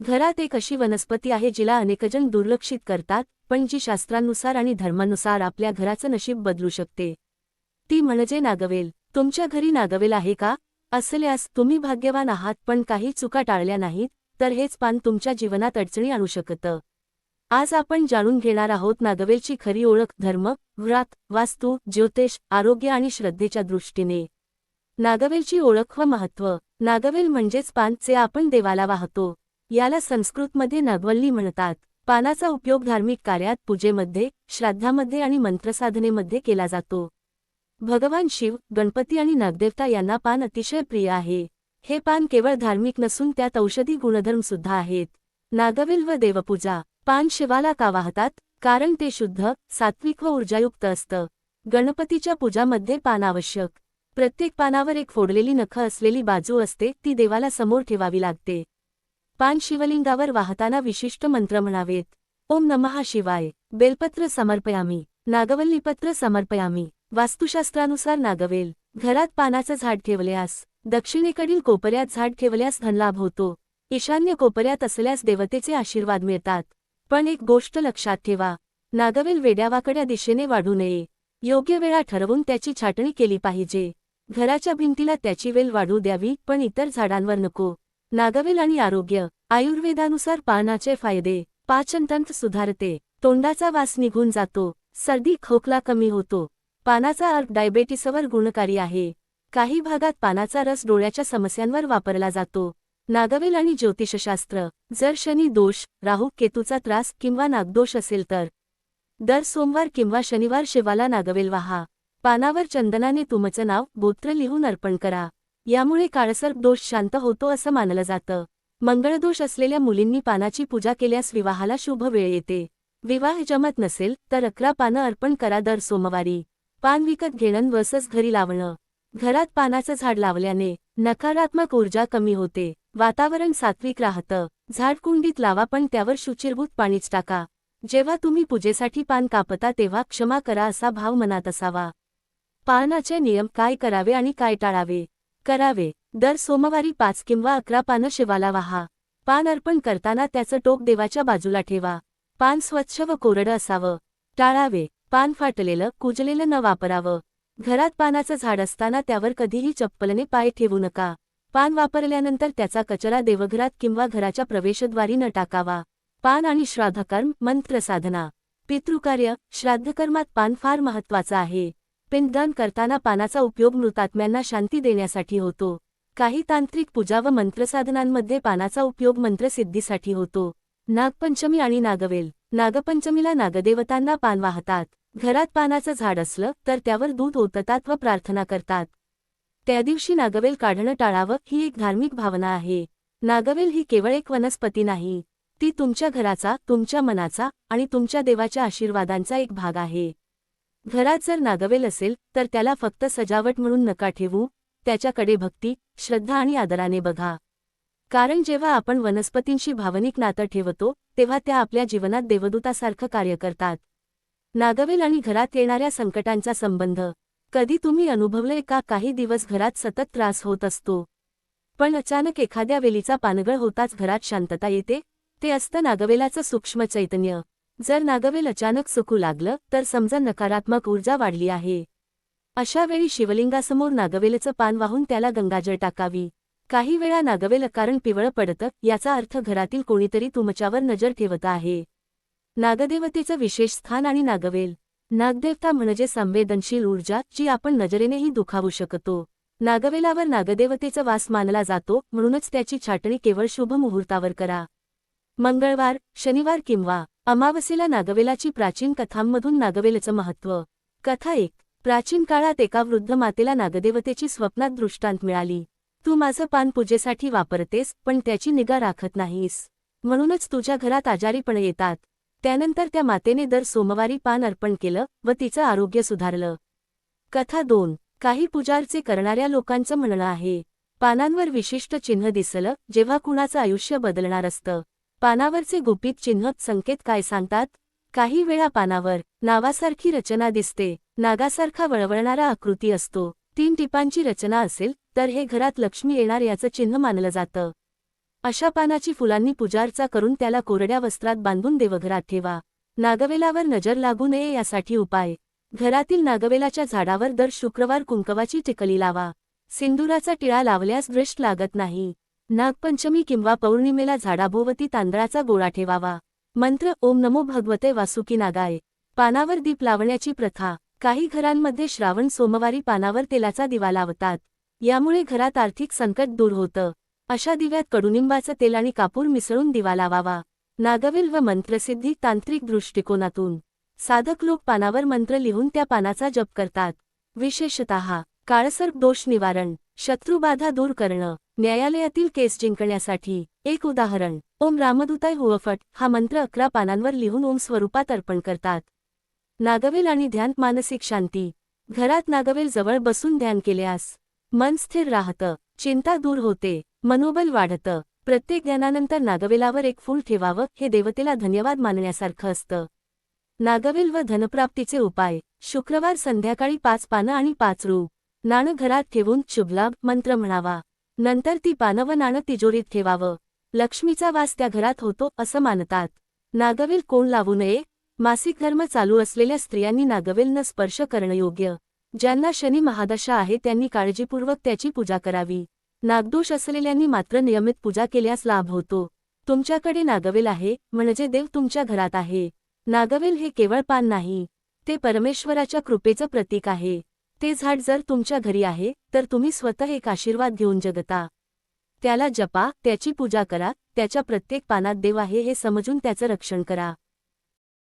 घरात एक अशी वनस्पती आहे जिला अनेकजण दुर्लक्षित करतात पण जी शास्त्रानुसार आणि धर्मानुसार आपल्या घराचं नशीब बदलू शकते. ती म्हणजे नागवेल. तुमच्या घरी नागवेल आहे का? असल्यास तुम्ही भाग्यवान आहात पण काही चुका टाळल्या नाहीत तर हेच पान तुमच्या जीवनात अडचणी आणू शकतं. आज आपण जाणून घेणार आहोत नागवेलची खरी ओळख धर्म व्रात वास्तू ज्योतिष आरोग्य आणि श्रद्धेच्या दृष्टीने. नागवेलची ओळख व महत्त्व. नागवेल म्हणजेच पान जे आपण देवाला वाहतो. याला संस्कृतमध्ये नागवल्ली म्हणतात. पानाचा उपयोग धार्मिक कार्यात पूजेमध्ये श्राद्धामध्ये आणि मंत्रसाधनेमध्ये केला जातो. भगवान शिव गणपती आणि नागदेवता यांना पान अतिशय प्रिय आहे. हे पान केवळ धार्मिक नसून त्यात औषधी गुणधर्म सुद्धा आहेत. नागवेल व देवपूजा पान शिवाला का वाहतात? कारण ते शुद्ध सात्विक व ऊर्जायुक्त असतं. गणपतीच्या पूजामध्ये पान आवश्यक. प्रत्येक पानावर एक फोडलेली नख असलेली बाजू असते ती देवाला समोर ठेवावी लागते. पान शिवलिंगावर वाहताना विशिष्ट मंत्र म्हणावेत. ओम नमहा शिवाय. बेलपत्र समर्पयामी. नागवल्लीपत्र समर्पयामी. वास्तुशास्त्रानुसार नागवेल. घरात पानाचं झाड ठेवल्यास दक्षिणेकडील कोपऱ्यात झाड ठेवल्यास धनलाभ होतो. ईशान्य कोपऱ्यात असल्यास देवतेचे आशीर्वाद मिळतात. पण एक गोष्ट लक्षात ठेवा. नागवेल वेड्यावाकड्या दिशेने वाढू नये. योग्य वेळा ठरवून त्याची छाटणी केली पाहिजे. घराच्या भिंतीला त्याची वेल वाढू द्यावी पण इतर झाडांवर नको. नागवेल आणि आरोग्य आयुर्वेदानुसार पानाचे फायदे पाचनतंत्र सुधारते तोंडाचा वास निघून जातो सर्दी खोकला कमी होतो पानाचा अर्क डायबेटिसवर गुणकारी आहे काही भागात पानाचा रस डोळ्याच्या समस्यांवर वापरला जातो. नागवेल आणि ज्योतिषशास्त्र जर शनी दोष राहू केतूचा त्रास किंवा नागदोष असेल तर. दर सोमवार किंवा शनिवार शिवाला नागवेल वाहा. पानावर चंदनाने तुमचं नाव गोत्र लिहून अर्पण करा. यामुळे काळसर्प दोष शांत होतो असं मानलं जातं. मंगळदोष असलेल्या मुलींनी पानाची पूजा केल्यास विवाहाला शुभ वेळ येते. विवाह जमत नसेल तर अकरा पानं अर्पण करा दर सोमवारी. पान विकत घेणं वसच घरी लावणं. घरात पानाचं झाड लावल्याने नकारात्मक ऊर्जा कमी होते. वातावरण सात्विक राहतं. झाड कुंडीत लावा पण त्यावर शुचिरभूत पाणीच टाका. जेव्हा तुम्ही पूजेसाठी पान कापता तेव्हा क्षमा करा असा भाव मनात असावा. पानाचे नियम काय करावे आणि काय टाळावे? करावे. दर सोमवारी पाच किंवा अकरा पानं शिवाला वाहा. पान अर्पण करताना त्याचं टोक देवाच्या बाजूला ठेवा. पान स्वच्छ व कोरडं असावं. टाळावे. पान फाटलेलं कुजलेलं न वापरावं. घरात पानाचं झाड असताना त्यावर कधीही चप्पलने पाय ठेवू नका. पान वापरल्यानंतर त्याचा कचरा देवघरात किंवा घराच्या प्रवेशद्वारी न टाकावा. पान आणि श्राद्धकर्म मंत्रसाधना पितृकार्य श्राद्धकर्मात पान फार महत्वाचं आहे. पिंडदान करताना पानाचा उपयोग मृतात्म्यांना शांती देण्यासाठी होतो. काही तांत्रिक पूजा व मंत्रसाधनांमध्ये पानाचा उपयोग मंत्रसिद्धीसाठी होतो. नागपंचमी आणि नागवेल. नागपंचमीला नागदेवतांना पान वाहतात. घरात पानाचं झाड असलं तर त्यावर दूध ओततात व प्रार्थना करतात. त्या दिवशी नागवेल काढणं टाळावं ही एक धार्मिक भावना आहे. नागवेल ही केवळ एक वनस्पती नाही. ती तुमच्या घराचा तुमच्या मनाचा आणि तुमच्या देवाच्या आशीर्वादांचा एक भाग आहे. घरात जर नागवेल असेल तर त्याला फक्त सजावट म्हणून नका ठेवू त्याच्याकडे भक्ती श्रद्धा आणि आदराने बघा. कारण जेव्हा आपण वनस्पतींशी भावनिक नातं ठेवतो तेव्हा त्या आपल्या जीवनात देवदूतासारखं कार्य करतात. नागवेल आणि घरात येणाऱ्या संकटांचा संबंध. कधी तुम्ही अनुभवलंय का काही दिवस घरात सतत त्रास होत असतो? पण अचानक एखाद्या वेलीचा पानगळ होताच घरात शांतता येते ते असतं नागवेलाचं सूक्ष्म चैतन्य. जर नागवेल अचानक सुकू लागलं तर समजा नकारात्मक ऊर्जा वाढली आहे. अशावेळी शिवलिंगासमोर नागवेलचं पान वाहून त्याला गंगाजळ टाकावी. काही वेळा नागवेल अकारण पिवळं पडतं याचा अर्थ घरातील कोणीतरी तुमच्यावर नजर ठेवत आहे. नागदेवतेचं विशेष स्थान आणि नागवेल. नागदेवता म्हणजे संवेदनशील ऊर्जा जी आपण नजरेनेही दुखावू शकतो. नागवेलावर नागदेवतेचा वास मानला जातो म्हणूनच त्याची छाटणी केवळ शुभ मुहूर्तावर करा. मंगळवार शनिवार किंवा अमावस्येला नागवेलाची प्राचीन कथांमधून नागवेलचं महत्त्व. कथा एक प्राचीन काळात एका वृद्ध मातेला नागदेवतेची स्वप्नात दृष्टांत मिळाली. तू माझं पान पूजेसाठी वापरतेस पण त्याची निगा राखत नाहीस. म्हणूनच तुझ्या घरात आजारीपण येतात. त्यानंतर त्या मातेने दर सोमवारी पान अर्पण केलं व तिचं आरोग्य सुधारलं. कथा दोन काही पूजारचे करणाऱ्या लोकांचं म्हणणं आहे. पानांवर विशिष्ट चिन्ह दिसलं जेव्हा कुणाचं आयुष्य बदलणार असतं. पानावरचे गुपित चिन्ह संकेत काय सांगतात? काही वेळा पानावर नावासारखी रचना दिसते. नागासारखा वळवळणारा आकृती असतो. तीन टिपांची रचना असेल तर हे घरात लक्ष्मी येणार याचं चिन्ह मानलं जातं. अशा पानाची फुलांनी पूजार्चा करून त्याला कोरड्या वस्त्रात बांधून देवघरात ठेवा. नागवेलावर नजर लागू नये यासाठी उपाय. घरातील नागवेलाच्या झाडावर दर शुक्रवार कुंकवाची टिकली लावा. सिंदुराचा टिळा लावल्यास दृष्ट लागत नाही. नागपंचमी किंवा पौर्णिमेला झाडाभोवती तांदळाचा गोळा ठेवावा. मंत्र ओम नमो भगवते वासुकी नागाय. पानावर दीप लावण्याची प्रथा. काही घरांमध्ये श्रावण सोमवारी पानावर तेलाचा दिवा लावतात. यामुळे घरात आर्थिक संकट दूर होतं. अशा दिव्यात कडुनिंबाचं तेल आणि कापूर मिसळून दिवा लावावा. नागवेल व मंत्रसिद्धी तांत्रिक दृष्टिकोनातून. साधक लोक पानावर मंत्र लिहून त्या पानाचा जप करतात. विशेषतः काळसर्प दोष निवारण. शत्रुबाधा दूर करणं. न्यायालयातील केस जिंकण्यासाठी एक उदाहरण. ओम रामदूताय हुवफट हा मंत्र अकरा पानांवर लिहून ओम स्वरूपात अर्पण करतात. नागवेल आणि ध्यान मानसिक शांती. घरात नागवेल जवळ बसून ध्यान केल्यास मन स्थिर राहतं चिंता दूर होते मनोबल वाढतं. प्रत्येक ध्यानानंतर नागवेलावर एक फूल ठेवावं हे देवतेला धन्यवाद मानण्यासारखं असतं. नागवेल व धनप्राप्तीचे उपाय. शुक्रवार संध्याकाळी पाच पानं आणि पाच रू. नाणं घरात ठेवून शुभलाभ मंत्र म्हणावा. नंतर ती पानं व नाणं तिजोरीत ठेवावं. लक्ष्मीचा वास त्या घरात होतो असं मानतात. नागवेल कोण लावू नये? मासिक धर्म चालू असलेल्या स्त्रियांनी नागवेल न स्पर्श करणं योग्य. ज्यांना शनी महादशा आहे त्यांनी काळजीपूर्वक त्याची पूजा करावी. नागदोष असलेल्यांनी मात्र नियमित पूजा केल्यास लाभ होतो. तुमच्याकडे नागवेल आहे म्हणजे देव तुमच्या घरात आहे. नागवेल हे केवळ पान नाही ते परमेश्वराच्या कृपेचं प्रतीक आहे. ते झाड जर तुमच्या घरी आहे तर तुम्ही स्वतः एक आशीर्वाद घेऊन जगता. त्याला जपा त्याची पूजा करा त्याच्या प्रत्येक पानात देव आहे हे समजून त्याचं रक्षण करा.